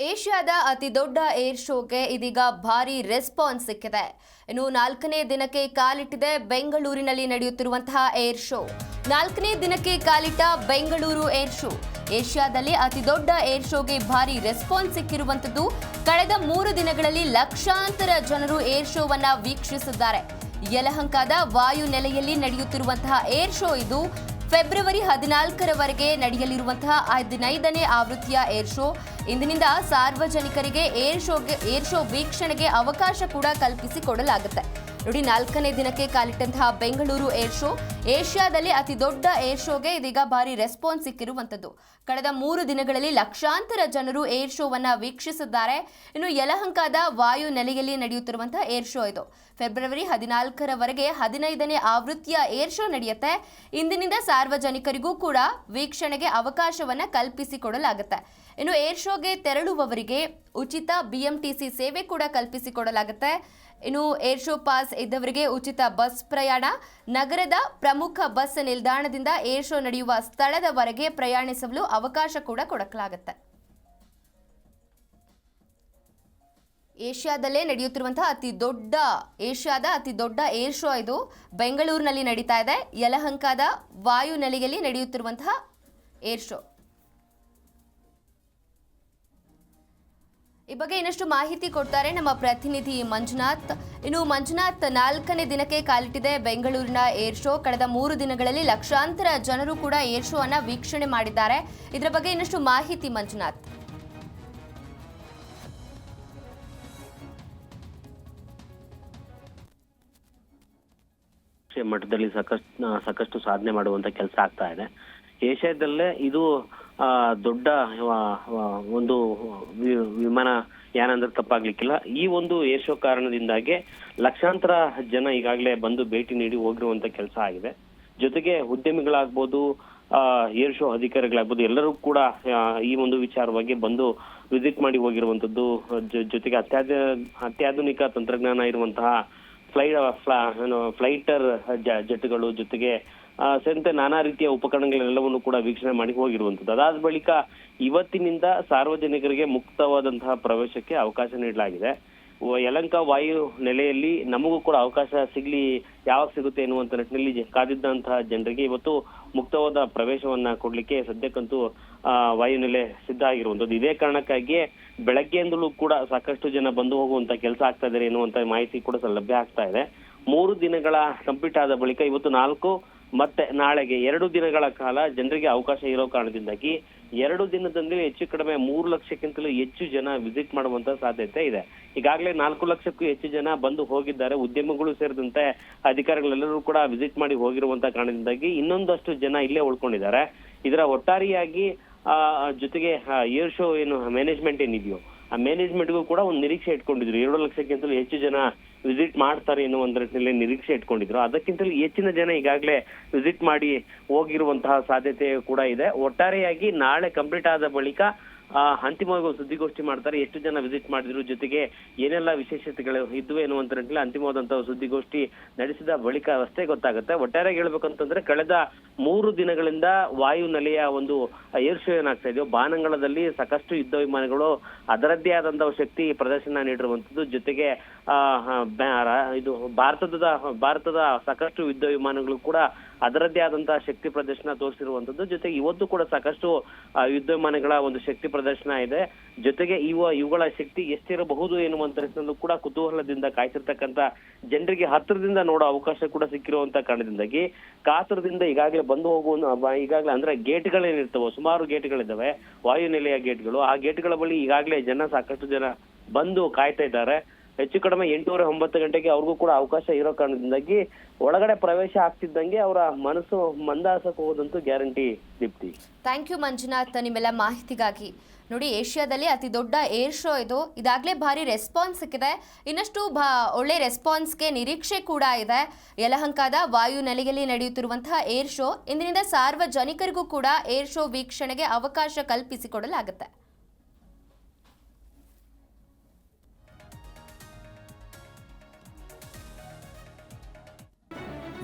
ಏಷ್ಯಾದ ಅತಿ ದೊಡ್ಡ ಏರ್ ಶೋಗೆ ಇದೀಗ ಭಾರಿ ರೆಸ್ಪಾನ್ಸ್ ಸಿಕ್ಕಿದೆ. ಇನ್ನು ನಾಲ್ಕನೇ ದಿನಕ್ಕೆ ಕಾಲಿಟ್ಟಿದೆ ಬೆಂಗಳೂರಿನಲ್ಲಿ ನಡೆಯುತ್ತಿರುವಂತಹ ಏರ್ ಶೋ. ನಾಲ್ಕನೇ ದಿನಕ್ಕೆ ಕಾಲಿಟ್ಟ ಬೆಂಗಳೂರು ಏರ್ ಶೋ. ಏಷ್ಯಾದಲ್ಲಿ ಅತಿ ದೊಡ್ಡ ಏರ್ ಶೋಗೆ ಭಾರಿ ರೆಸ್ಪಾನ್ಸ್ ಸಿಕ್ಕಿರುವಂತದ್ದು ಕಳೆದ ಮೂರು ದಿನಗಳಲ್ಲಿ ಲಕ್ಷಾಂತರ ಜನರು ಏರ್ ಶೋವನ್ನ ವೀಕ್ಷಿಸಿದ್ದಾರೆ. ಯಲಹಂಕದ ವಾಯು ನೆಲೆಯಲ್ಲಿ ನಡೆಯುತ್ತಿರುವಂತಹ ಏರ್ ಶೋ ಇದು ಫೆಬ್ರವರಿ ಹದಿನಾಲ್ಕರವರೆಗೆ ನಡೆಯಲಿರುವಂತಹ ಹದಿನೈದನೇ ಆವೃತ್ತಿಯ ಏರ್ ಶೋ. ಇಂದಿನಿಂದ ಸಾರ್ವಜನಿಕರಿಗೆ ಏರ್ ಶೋಗೆ ಏರ್ ಶೋ ವೀಕ್ಷಣೆಗೆ ಅವಕಾಶ ಕೂಡ ಕಲ್ಪಿಸಿಕೊಡಲಾಗುತ್ತೆ ನೋಡಿ, ನಾಲ್ಕನೇ ದಿನಕ್ಕೆ ಕಾಲಿಟ್ಟಂತಹ ಬೆಂಗಳೂರು ಏರ್ ಶೋ. ಏಷ್ಯಾದಲ್ಲಿ ಅತಿ ದೊಡ್ಡ ಏರ್ ಶೋಗೆ ಇದೀಗ ಭಾರಿ ರೆಸ್ಪಾನ್ಸ್ ಸಿಕ್ಕಿರುವಂತದ್ದು ಕಳೆದ ಮೂರು ದಿನಗಳಲ್ಲಿ ಲಕ್ಷಾಂತರ ಜನರು ಏರ್ ಶೋವನ್ನ ವೀಕ್ಷಿಸಿದ್ದಾರೆ. ಇನ್ನು ಯಲಹಂಕದ ವಾಯು ನೆಲೆಯಲ್ಲಿ ನಡೆಯುತ್ತಿರುವಂತಹ ಏರ್ ಶೋ ಇದು. ಫೆಬ್ರವರಿ ಹದಿನಾಲ್ಕರವರೆಗೆ ಹದಿನೈದನೇ ಆವೃತ್ತಿಯ ಏರ್ ಶೋ ನಡೆಯುತ್ತೆ. ಇಂದಿನಿಂದ ಸಾರ್ವಜನಿಕರಿಗೂ ಕೂಡ ವೀಕ್ಷಣೆಗೆ ಅವಕಾಶವನ್ನ ಕಲ್ಪಿಸಿಕೊಡಲಾಗುತ್ತೆ. ಇನ್ನು ಏರ್ ಶೋಗೆ ತೆರಳುವವರಿಗೆ ಉಚಿತ ಬಿಎಂಟಿಸಿ ಸೇವೆ ಕೂಡ ಕಲ್ಪಿಸಿಕೊಡಲಾಗುತ್ತೆ. ಇನ್ನು ಏರ್ ಶೋ ಪಾಸ್ ಇದ್ದವರಿಗೆ ಉಚಿತ ಬಸ್ ಪ್ರಯಾಣ, ನಗರದ ಪ್ರಮುಖ ಬಸ್ ನಿಲ್ದಾಣದಿಂದ ಏರ್ ಶೋ ನಡೆಯುವ ಸ್ಥಳದವರೆಗೆ ಪ್ರಯಾಣಿಸಲು ಅವಕಾಶ ಕೂಡ ಕೊಡಲಾಗುತ್ತೆ. ಏಷ್ಯಾದಲ್ಲೇ ನಡೆಯುತ್ತಿರುವಂತಹ ಅತಿ ದೊಡ್ಡ, ಏಷ್ಯಾದ ಅತಿ ದೊಡ್ಡ ಏರ್ ಶೋ ಇದು ಬೆಂಗಳೂರಿನಲ್ಲಿ ನಡೀತಾ ಇದೆ. ಯಲಹಂಕದ ವಾಯು ನೆಲೆಯಲ್ಲಿ ನಡೆಯುತ್ತಿರುವಂತಹ ಏರ್ ಶೋ. ಈ ಬಗ್ಗೆ ಇನ್ನಷ್ಟು ಮಾಹಿತಿ ಕೊಡ್ತಾರೆ ನಮ್ಮ ಪ್ರತಿನಿಧಿ ಮಂಜುನಾಥ್. ಇನ್ನು ಮಂಜುನಾಥ್, ನಾಲ್ಕನೇ ದಿನಕ್ಕೆ ಕಾಲಿಟ್ಟಿದೆ ಬೆಂಗಳೂರಿನ ಏರ್ ಶೋ. ಕಳೆದ ಮೂರು ದಿನಗಳಲ್ಲಿ ಲಕ್ಷಾಂತರ ಜನರು ಕೂಡ ಏರ್ ಶೋ ಅನ್ನ ವೀಕ್ಷಣೆ ಮಾಡಿದ್ದಾರೆ. ಇದರ ಬಗ್ಗೆ ಇನ್ನಷ್ಟು ಮಾಹಿತಿ ಮಂಜುನಾಥ್. ಮಠದಲ್ಲಿ ಸಾಕಷ್ಟು ಸಾಕಷ್ಟು ಸಾಧನೆ ಮಾಡುವಂತ ಕೆಲಸ ಆಗ್ತಾ ಇದೆ. ಏಷ್ಯಾದಲ್ಲೇ ಇದು ದೊಡ್ಡ ಒಂದು ವಿಮಾನ ಯಾನ ಅಂದ್ರೆ ತಪ್ಪಾಗ್ಲಿಕ್ಕಿಲ್ಲ. ಈ ಒಂದು ಏರ್ ಶೋ ಕಾರಣದಿಂದಾಗಿ ಲಕ್ಷಾಂತರ ಜನ ಈಗಾಗಲೇ ಬಂದು ಭೇಟಿ ನೀಡಿ ಹೋಗಿರುವಂತ ಕೆಲಸ ಆಗಿದೆ. ಜೊತೆಗೆ ಉದ್ಯಮಿಗಳಾಗ್ಬೋದು ಏರ್ ಶೋ ಅಧಿಕಾರಿಗಳಾಗ್ಬೋದು, ಎಲ್ಲರೂ ಕೂಡ ಈ ಒಂದು ವಿಚಾರವಾಗಿ ಬಂದು ವಿಸಿಟ್ ಮಾಡಿ ಹೋಗಿರುವಂತದ್ದು ಜೊತೆಗೆ ಅತ್ಯಾಧ, ಅತ್ಯಾಧುನಿಕ ತಂತ್ರಜ್ಞಾನ ಇರುವಂತಹ ಫ್ಲೈ ಫ್ಲೈಟರ್ ಜೆಟ್ಗಳು ಜೊತೆಗೆ ಸೇರಿದಂತೆ ನಾನಾ ರೀತಿಯ ಉಪಕರಣಗಳೆಲ್ಲವನ್ನು ಕೂಡ ವೀಕ್ಷಣೆ ಮಾಡಿ ಹೋಗಿರುವಂತದ್ದು ಅದಾದ ಬಳಿಕ ಇವತ್ತಿನಿಂದ ಸಾರ್ವಜನಿಕರಿಗೆ ಮುಕ್ತವಾದಂತಹ ಪ್ರವೇಶಕ್ಕೆ ಅವಕಾಶ ನೀಡಲಾಗಿದೆ. ಯಲಂಕ ವಾಯು ನೆಲೆಯಲ್ಲಿ ನಮಗೂ ಕೂಡ ಅವಕಾಶ ಸಿಗ್ಲಿ, ಯಾವಾಗ ಸಿಗುತ್ತೆ ಎನ್ನುವಂತ ನಿಟ್ಟಿನಲ್ಲಿ ಕಾದಿದ್ದಂತಹ ಜನರಿಗೆ ಇವತ್ತು ಮುಕ್ತವಾದ ಪ್ರವೇಶವನ್ನ ಕೊಡ್ಲಿಕ್ಕೆ ಸದ್ಯಕ್ಕಂತೂ ವಾಯುನೆಲೆ ಸಿದ್ಧ ಆಗಿರುವಂತದ್ದು ಇದೇ ಕಾರಣಕ್ಕಾಗಿ ಬೆಳಗ್ಗೆಯಿಂದಲೂ ಕೂಡ ಸಾಕಷ್ಟು ಜನ ಬಂದು ಹೋಗುವಂತ ಕೆಲಸ ಆಗ್ತಾ ಇದ್ದಾರೆ ಎನ್ನುವಂತ ಮಾಹಿತಿ ಕೂಡ ಲಭ್ಯ ಆಗ್ತಾ ಇದೆ. ಮೂರು ದಿನಗಳ ಕಂಪ್ಲೀಟ್ ಆದ ಬಳಿಕ ಇವತ್ತು ನಾಲ್ಕು ಮತ್ತೆ ನಾಳೆಗೆ ಎರಡು ದಿನಗಳ ಕಾಲ ಜನರಿಗೆ ಅವಕಾಶ ಇರೋ ಕಾರಣದಿಂದಾಗಿ ಎರಡು ದಿನದಲ್ಲಿ ಹೆಚ್ಚು ಕಡಿಮೆ ಮೂರು ಲಕ್ಷಕ್ಕಿಂತಲೂ ಹೆಚ್ಚು ಜನ ವಿಸಿಟ್ ಮಾಡುವಂತ ಸಾಧ್ಯತೆ ಇದೆ. ಈಗಾಗಲೇ ನಾಲ್ಕು ಲಕ್ಷಕ್ಕೂ ಹೆಚ್ಚು ಜನ ಬಂದು ಹೋಗಿದ್ದಾರೆ. ಉದ್ಯಮಗಳು ಸೇರಿದಂತೆ ಅಧಿಕಾರಿಗಳೆಲ್ಲರೂ ಕೂಡ ವಿಸಿಟ್ ಮಾಡಿ ಹೋಗಿರುವಂತ ಕಾರಣದಿಂದಾಗಿ ಇನ್ನೊಂದಷ್ಟು ಜನ ಇಲ್ಲೇ ಉಳ್ಕೊಂಡಿದ್ದಾರೆ. ಇದರ ಒಟ್ಟಾರೆಯಾಗಿ ಜೊತೆಗೆ ಏರ್ ಶೋ ಏನು ಮ್ಯಾನೇಜ್ಮೆಂಟ್ ಏನಿದೆಯೋ ಆ ಮ್ಯಾನೇಜ್ಮೆಂಟ್ಗೂ ಕೂಡ ಒಂದು ನಿರೀಕ್ಷೆ ಇಟ್ಕೊಂಡಿದ್ರು. ಎರಡು ಲಕ್ಷಕ್ಕಿಂತಲೂ ಹೆಚ್ಚು ಜನ ವಿಸಿಟ್ ಮಾಡ್ತಾರೆ ಅನ್ನೋ ಒಂದು ರೀತಿಯಲ್ಲಿ ನಿರೀಕ್ಷೆ ಇಟ್ಕೊಂಡಿದ್ರು. ಅದಕ್ಕಿಂತಲೂ ಹೆಚ್ಚಿನ ಜನ ಈಗಾಗಲೇ ವಿಸಿಟ್ ಮಾಡಿ ಹೋಗಿರುವಂತಹ ಸಾಧ್ಯತೆ ಕೂಡ ಇದೆ. ಒಟ್ಟಾರೆಯಾಗಿ ನಾಳೆ ಕಂಪ್ಲೀಟ್ ಆದ ಬಳಿಕ ಅಂತಿಮವಾಗಿ ಒಂದು ಸುದ್ದಿಗೋಷ್ಠಿ ಮಾಡ್ತಾರೆ. ಎಷ್ಟು ಜನ ವಿಸಿಟ್ ಮಾಡಿದ್ರು, ಜೊತೆಗೆ ಏನೆಲ್ಲ ವಿಶೇಷತೆಗಳು ಇದ್ವು ಎನ್ನುವಂತ ನಿಟ್ಟಿನಲ್ಲಿ ಅಂತಿಮವಾದಂತಹ ಸುದ್ದಿಗೋಷ್ಠಿ ನಡೆಸಿದ ಬಳಿಕ ಅಷ್ಟೇ ಗೊತ್ತಾಗುತ್ತೆ. ಒಟ್ಟಾರೆಯಾಗಿ ಹೇಳ್ಬೇಕಂತಂದ್ರೆ, ಕಳೆದ ಮೂರು ದಿನಗಳಿಂದ ವಾಯು ನೆಲೆಯ ಒಂದು ಏರ್ ಶೋ ಏನಾಗ್ತಾ ಇದೆಯೋ, ಬಾನಂಗಳದಲ್ಲಿ ಸಾಕಷ್ಟು ಯುದ್ಧ ವಿಮಾನಗಳು ಅದರದ್ದೇ ಆದಂತಹ ಶಕ್ತಿ ಪ್ರದರ್ಶನ ನೀಡಿರುವಂತದ್ದು. ಜೊತೆಗೆ ಇದು ಭಾರತದ ಭಾರತದ ಸಾಕಷ್ಟು ಯುದ್ಧ ವಿಮಾನಗಳು ಕೂಡ ಅದರದ್ದೇ ಆದಂತಹ ಶಕ್ತಿ ಪ್ರದರ್ಶನ ತೋರಿಸಿರುವಂತದ್ದು. ಜೊತೆಗೆ ಇವತ್ತು ಕೂಡ ಸಾಕಷ್ಟು ಯುದ್ಧ ವಿಮಾನಗಳ ಒಂದು ಶಕ್ತಿ ಪ್ರದರ್ಶನ ಇದೆ. ಜೊತೆಗೆ ಇವ, ಇವುಗಳ ಶಕ್ತಿ ಎಷ್ಟಿರಬಹುದು ಎನ್ನುವಂತ ಕೂಡ ಕುತೂಹಲದಿಂದ ಕಾಯ್ತಿರ್ತಕ್ಕಂತ ಜನರಿಗೆ ಹತ್ತಿರದಿಂದ ನೋಡೋ ಅವಕಾಶ ಕೂಡ ಸಿಕ್ಕಿರುವಂತ ಕಾರಣದಿಂದಾಗಿ ಕಾತರದಿಂದ ಈಗಾಗಲೇ ಬಂದು ಹೋಗುವ, ಈಗಾಗಲೇ ಅಂದ್ರೆ ಗೇಟ್ಗಳೇನಿರ್ತವೆ ಸುಮಾರು ಗೇಟ್ಗಳಿದ್ದಾವೆ. ವಾಯುನೆಲೆಯ ಗೇಟ್ಗಳು. ಆ ಗೇಟ್ಗಳ ಬಳಿ ಈಗಾಗಲೇ ಜನ ಸಾಕಷ್ಟು ಜನ ಬಂದು ಕಾಯ್ತಾ ಇದ್ದಾರೆ. ಹೆಚ್ಚು ಕಡಿಮೆ ಎಂಟೂವರೆ ಒಂಬತ್ತು ಗಂಟೆಗೆ ಅವ್ರಿಗೂ ಕೂಡ ಅವಕಾಶ ಇರೋ ಕಾರಣದಿಂದಾಗಿ ಒಳಗಡೆ ಪ್ರವೇಶ ಆಗ್ತಿದ್ದಂಗೆ ಅವರ ಮನಸ್ಸು ಮಂದಾಸಕ್ಕೆ ಹೋಗೋದಂತೂ guarantee Deepti. Thank you Manjunath, ನಿಮ್ಮೆಲ್ಲ ಮಾಹಿತಿಗಾಗಿ. ನೋಡಿ, ಏಷ್ಯಾದಲ್ಲಿ ಅತಿ ದೊಡ್ಡ ಏರ್ ಶೋ ಇದು. ಇದಾಗಲೇ ಭಾರಿ ರೆಸ್ಪಾನ್ಸ್ ಸಿಕ್ಕಿದೆ ಇನ್ನಷ್ಟು ಭಾ, ಒಳ್ಳೆ ರೆಸ್ಪಾನ್ಸ್ಗೆ ನಿರೀಕ್ಷೆ ಕೂಡ ಇದೆ. ಯಲಹಂಕದ ವಾಯು ನೆಲೆಯಲ್ಲಿ ನಡೆಯುತ್ತಿರುವಂತಹ ಏರ್ ಶೋ, ಇಂದಿನಿಂದ ಸಾರ್ವಜನಿಕರಿಗೂ ಕೂಡ ಏರ್ ಶೋ ವೀಕ್ಷಣೆಗೆ ಅವಕಾಶ ಕಲ್ಪಿಸಿಕೊಡಲಾಗುತ್ತೆ.